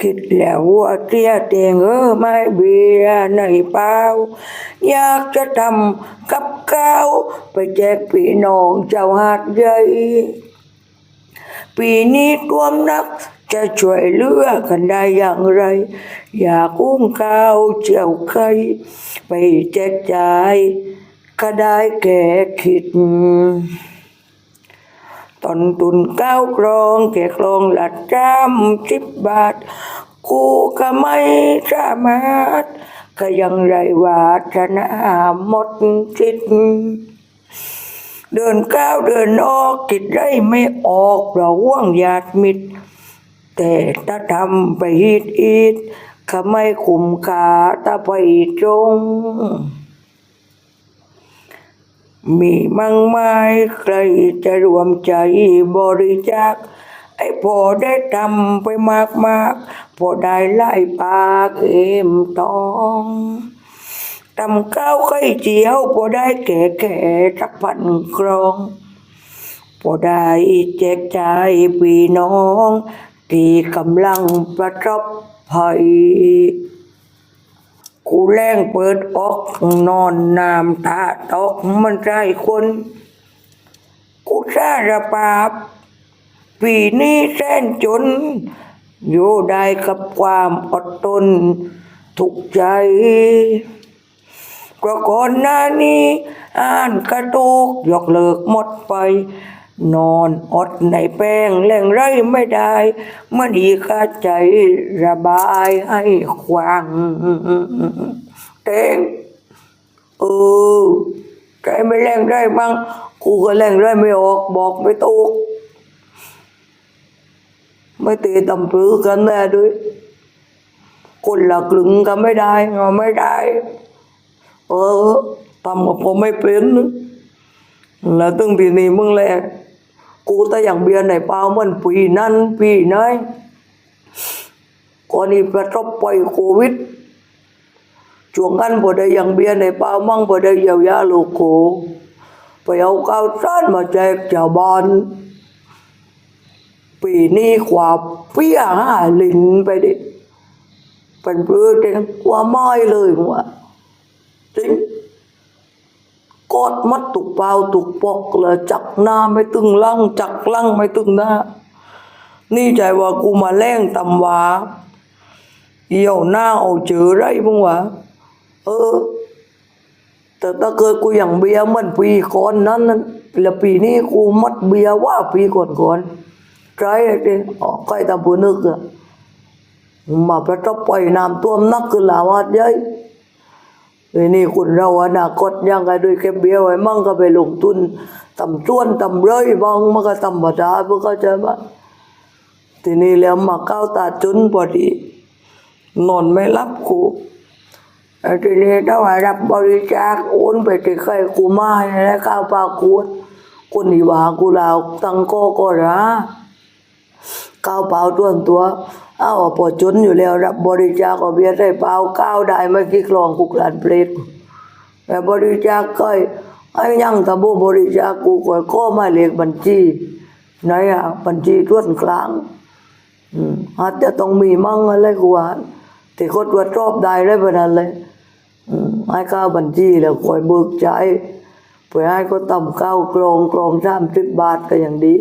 คิดแล้วว่าเตี้ยเตียงเออไม่เบียในเปล่าอยากจะทำกับข้าวไปแจกพี่น้องเจ้าหาดใหญ่ปีนี้ท่วมนักจะช่วยเหลือกันได้อย่างไร อยากอุ้มข้าวเจียวไข่ไปแจกจ่ายก็ได้แก่คิด ตอนตุนเก้าวกรองแก่กรองหลัดจำสิบบาท กูก็ไม่สามารถก็ยังไรวาชนะหมดสิทธิ์เดินก้าวเดินออกติดได้ไม่ออกเราว่วงหยาดมิด แต่ถ้าทำไปฮิตอีดก็ไม่คุ้มค่าถ้าไปตรง มีมั่งไม้ใครจะรวมใจบริจาคไอ้พอได้ทำไปมากมากพอได้ไล่ปากเอ็มตองทำข้าวไข่เจียวพอได้แก่แก่สักพันกรองพอได้แจกใจพี่น้อง ที่กำลังประสบภัย กูแรงเปิดออกนอนน้ำตาตกมันใจคน กูสารภาพปีนี้แสนจน อยู่ได้กับความอดทนทุกใจก็ก่อนหน้านี้อ่านกระตุกยกเลิกหมดไป นอนอดในแป้งแหล่งไรไม่ได้มันอีกาใจระบายให้ควางเตงเออใจไม่แรงได้มั้งกูก็แรงได้ไม่ออกบอกไม่ถูกไม่ตีตำปรือกันแน่ด้วยคนละกลึงก็ไม่ได้งอไม่ได้ เออทำกับผมไม่เป็นแล้วตึงทีนี้มึงแหละ กูแต่อย่างเบียร์ในเปล่ามันปีนั้นปีไหนก่อนนี้ประสบไปโควิดช่วงนั้นพอได้อย่างเบียร์ในเปล่ามั่งพอได้เยียวยาโลโกไปเอาข้าวสารมาแจกชาวบ้านปีนี้ขวาเปี้ยห้าลินไปดิเป็นเพื่อเต็งว่าไม่เลยว่ะจริง มัดตุกเปล่าตุกปอกเลยจักหน้าไม่ตึงลังจักลังไม่ตึงหน้า นี่ใจว่ากูมาแรงตำวาเหี่ยวหน้าเอาเจอไรมึงวะเออ แต่ถ้าเกิดกูอย่างเบียร์มันปีก่อนนั้นนั้นแล้วปีนี้กูมัดเบียร์ว่าปีก่อนก่อนใจเด็กอ๋อใกล้ตาปูนึกอะมาประทับไปน้ำท่วมนักคือลาวาดย้ย นี้คุณเราอนาคตยังไงด้วยแค่เบี้ยวไอ้มั่งก็ไปลงทุนทำส่วนทำเร้อยบางมันก็ธรรมดาพื่อเขาใจปะทีนี้แล้วมาก้าวตาจนพอดีนอนไม่รับกูไอ้ทีนี้ถ้าว่ารับบริจาคโอนไปที่ใครกูมาให้แล้วก้าวปลากูคนที่ว่ากูลาวตั้งโกก็ระ ก้าวเปล่าตัวนตัวอ้าวพอจนอยู่แล้วรับบริจาคก็เบียร์ได้เปล่าก้าวได้ไม่กี่กลองกุกลานเปรตแต่บริจาคก็ไอ้ยังตะบูบริจาคกูก็ข้อหมายเลขบัญชีไหนอะบัญชีตรวจกลางอืมอาจจะต้องมีมั่งอะไรกูว่าที่เขาตรวจสอบได้ได้ประนั้นเลยอืมให้ข้าวบัญชีแล้วคอยเบิกใจเพื่อให้เขาต่ำข้าวกรองกรองสามสิบบาทก็อย่างดี